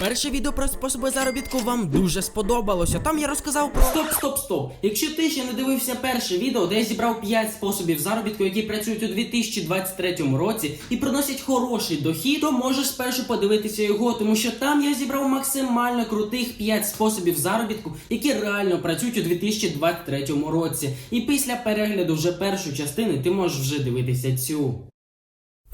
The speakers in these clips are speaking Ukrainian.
Перше відео про способи заробітку вам дуже сподобалося. Там я розказав про. Стоп, стоп, стоп. Якщо ти ще не дивився перше відео, де я зібрав 5 способів заробітку, які працюють у 2023 році і приносять хороший дохід, то можеш спершу подивитися його, тому що там я зібрав максимально крутих 5 способів заробітку, які реально працюють у 2023 році. І після перегляду вже першої частини ти можеш вже дивитися цю.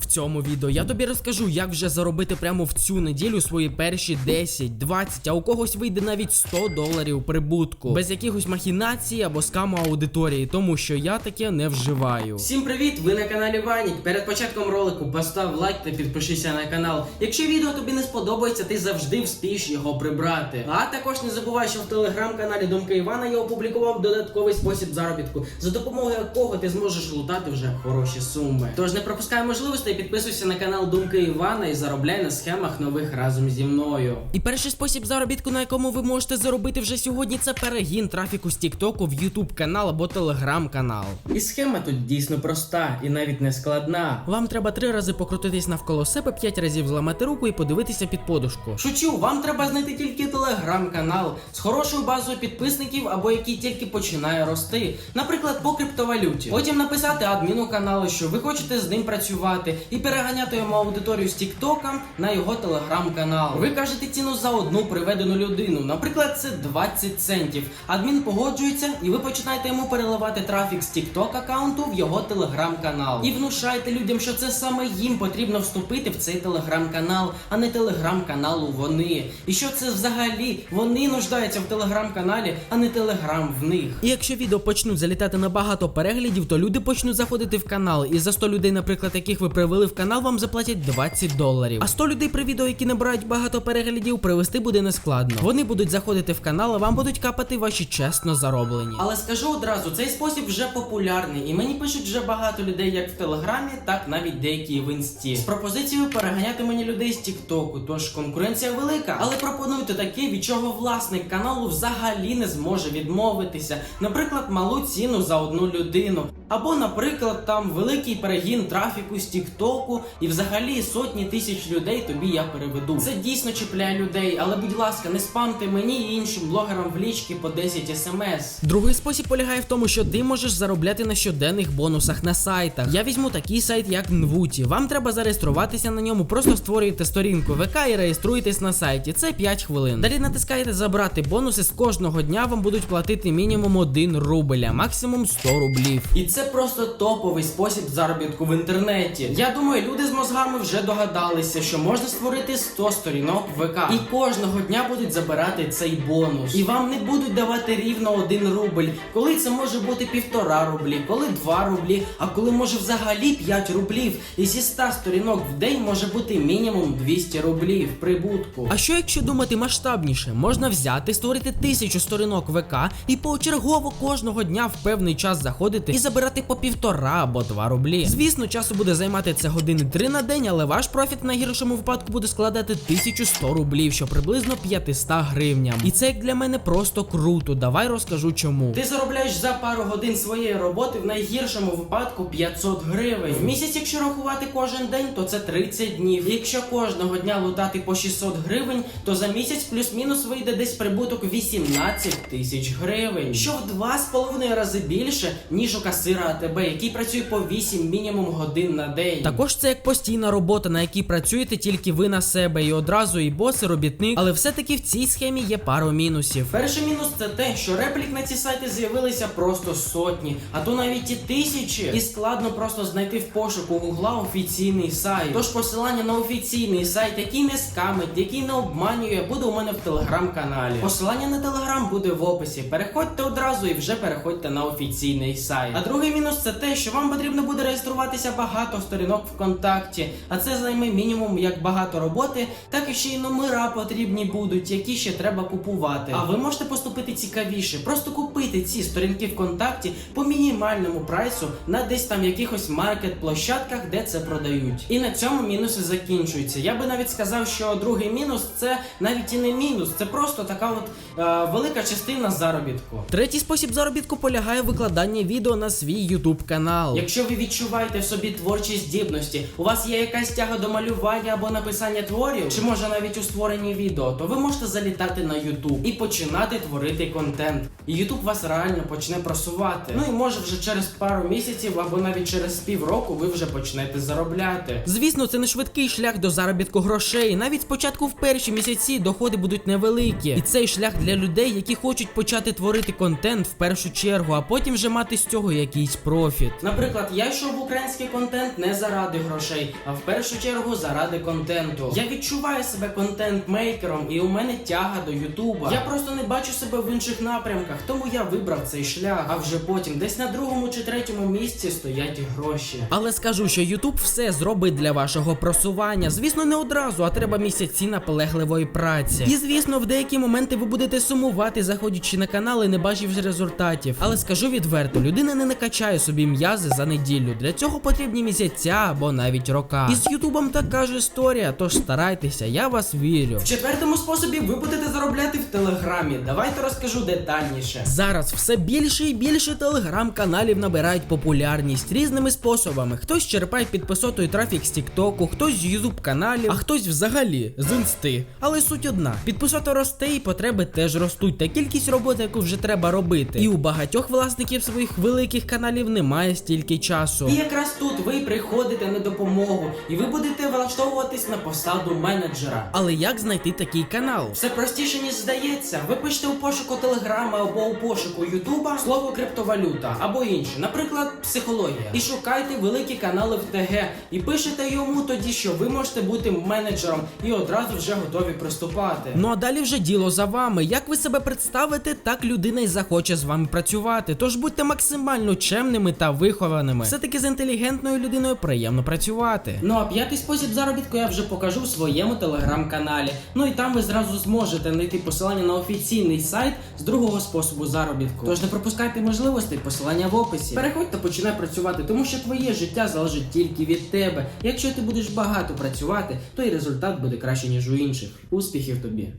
В цьому відео я тобі розкажу, як вже заробити прямо в цю неділю свої перші 10, 20, а у когось вийде навіть 100 доларів прибутку, без якихось махінацій або скаму аудиторії, тому що я таке не вживаю. Всім привіт! Ви на каналі Ванік. Перед початком ролику постав лайк та підпишися на канал. Якщо відео тобі не сподобається, ти завжди вспієш його прибрати. А також не забувай, що в телеграм-каналі Думка Івана я опублікував додатковий спосіб заробітку, за допомогою якого ти зможеш лутати вже хороші суми. Тож не пропускай можливостей, підписуйся на канал Думка Івана і заробляй на схемах нових разом зі мною. І перший спосіб заробітку, на якому ви можете заробити вже сьогодні, це перегін трафіку з Тіктоку в Ютуб канал або Телеграм канал. І схема тут дійсно проста і навіть не складна. Вам треба три рази покрутитись навколо себе, п'ять разів зламати руку і подивитися під подушку. Шучу, вам треба знайти тільки телеграм-канал з хорошою базою підписників або який тільки починає рости, наприклад, по криптовалюті. Потім написати адміну каналу, що ви хочете з ним працювати, і переганяти йому аудиторію з Тіктока на його телеграм-канал. Ви кажете ціну за одну приведену людину. Наприклад, це 20 центів. Адмін погоджується, і ви починаєте йому переливати трафік з Тікток аккаунту в його телеграм-канал. І внушайте людям, що це саме їм потрібно вступити в цей телеграм-канал, а не телеграм-каналу вони. І що це взагалі вони нуждаються в телеграм-каналі, а не телеграм в них. І якщо відео почнуть залітати на багато переглядів, то люди почнуть заходити в канал. І за 100 людей, наприклад, яких ви привели в канал, вам заплатять 20 доларів. А 100 людей при відео, які набирають багато переглядів, привести буде нескладно. Вони будуть заходити в канал, а вам будуть капати ваші чесно зароблені. Але скажу одразу, цей спосіб вже популярний, і мені пишуть вже багато людей як в телеграмі, так навіть деякі в інсті. З пропозицією переганяти мені людей з Тіктоку, тож конкуренція велика. Але пропонуйте таке, від чого власник каналу взагалі не зможе відмовитися. Наприклад, малу ціну за одну людину. Або, наприклад, там великий перегін трафіку з Тіктоку, і взагалі сотні тисяч людей тобі я переведу. Це дійсно чіпляє людей, але будь ласка, не спамте мені і іншим блогерам в лічки по 10 смс. Другий спосіб полягає в тому, що ти можеш заробляти на щоденних бонусах на сайтах. Я візьму такий сайт, як Нвуті. Вам треба зареєструватися на ньому, просто створюєте сторінку ВК і реєструєтесь на сайті. Це 5 хвилин. Далі натискаєте забрати бонуси. З кожного дня вам будуть платити мінімум 1 рубль, а максимум 100 рублів. І це просто топовий спосіб заробітку в інтернеті. Я думаю, люди з мозгами вже догадалися, що можна створити 100 сторінок ВК. І кожного дня будуть забирати цей бонус. І вам не будуть давати рівно 1 рубль. Коли це може бути півтора рублі, коли 2 рублі, а коли може взагалі 5 рублів. І зі 100 сторінок в день може бути мінімум 200 рублів прибутку. А що якщо думати масштабніше, можна взяти, створити тисячу сторінок ВК і почергово кожного дня в певний час заходити і забирати по півтора або два рублі. Звісно, часу буде займати це години три на день, але ваш профіт в найгіршому випадку буде складати 1100 рублів, що приблизно 500 гривням. І це як для мене просто круто. Давай розкажу чому. Ти заробляєш за пару годин своєї роботи в найгіршому випадку 500 гривень. В місяць, якщо рахувати кожен день, то це 30 днів. Якщо кожного дня лутати по 600 гривень, то за місяць плюс-мінус вийде десь прибуток 18 тисяч гривень. Що в два з половиною рази більше, ніж у касира АТБ, який працює по 8 мінімум годин на день. Також це як постійна робота, на якій працюєте тільки ви на себе, і одразу і бос, і робітник. Але все-таки в цій схемі є пару мінусів. Перший мінус це те, що реплік на ці сайти з'явилися просто сотні, а то навіть і тисячі. І складно просто знайти в пошуку гугла офіційний сайт. Тож посилання на офіційний сайт, який не скамить, який не обманює, буде у мене в телеграм-каналі. Посилання на телеграм буде в описі. Переходьте одразу і вже переходьте на офіційний сайт. А другий мінус це те, що вам потрібно буде реєструватися багато сторінок ВКонтакті, а це займе мінімум як багато роботи, так і ще й номера потрібні будуть, які ще треба купувати. А ви можете поступити цікавіше, просто купити ці сторінки ВКонтакті по мінімальному прайсу на десь там якихось маркет-площадках, де це продають. І на цьому мінуси закінчуються. Я би навіть сказав, що другий мінус це навіть і не мінус, це просто така от е, велика частина заробітку. Третій спосіб заробітку полягає в викладанні відео на свій свій YouTube канал. Якщо ви відчуваєте в собі творчі здібності, у вас є якась тяга до малювання або написання творів, чи може навіть у створенні відео, то ви можете залітати на YouTube і починати творити контент. І YouTube вас реально почне просувати. Ну і може вже через пару місяців або навіть через півроку ви вже почнете заробляти. Звісно, це не швидкий шлях до заробітку грошей. Навіть спочатку в перші місяці доходи будуть невеликі. І цей шлях для людей, які хочуть почати творити контент в першу чергу, а потім вже мати з цього якийсь профіт. Наприклад, я йшов в український контент не заради грошей, а в першу чергу заради контенту. Я відчуваю себе контент-мейкером, і у мене тяга до Ютуба. Я просто не бачу себе в інших напрямках, тому я вибрав цей шлях. А вже потім, десь на другому чи третьому місці стоять гроші. Але скажу, що YouTube все зробить для вашого просування. Звісно, не одразу, а треба місяці наполегливої праці. І звісно, в деякі моменти ви будете сумувати, заходячи на канал і не бачивши результатів. Але скажу відверто, людина не накачає собі м'язи за неділю. Для цього потрібні місяця або навіть рока. І з Ютубом така ж історія, тож старайтеся, я вас вірю. В четвертому способі ви будете заробляти в телеграмі. Давайте розкажу детальніше. Зараз все більше і більше телеграм-каналів набирають популярність різними способами. Хтось черпає підписотою трафік з Тіктоку, хтось з Ютуб каналів, а хтось взагалі з інсти. Але суть одна: підписота росте і потреби теж ростуть, та кількість роботи, яку вже треба робити. І у багатьох власників своїх великих каналів немає стільки часу. І якраз тут ви приходите на допомогу, і ви будете влаштовуватись на посаду менеджера. Але як знайти такий канал? Все простіше, ніж здається. Ви пишете у пошуку Телеграма або у пошуку Ютуба слово криптовалюта або інше, наприклад, психологія. І шукайте великі канали в ТГ і пишете йому тоді, що ви можете бути менеджером і одразу вже готові приступати. Ну а далі вже діло за вами. Як ви себе представите, так людина й захоче з вами працювати. Тож будьте максимально чемними та вихованими. Все-таки з інтелігентною людиною приємно працювати. Ну а п'ятий спосіб заробітку я вже покажу в своєму телеграм-каналі. Ну і там ви зразу зможете знайти посилання на офіційний сайт з другого способу заробітку. Тож не пропускайте можливостей, посилання в описі. Переходь та починай працювати, тому що твоє життя залежить тільки від тебе. Якщо ти будеш багато працювати, то і результат буде краще ніж у інших. Успіхів тобі!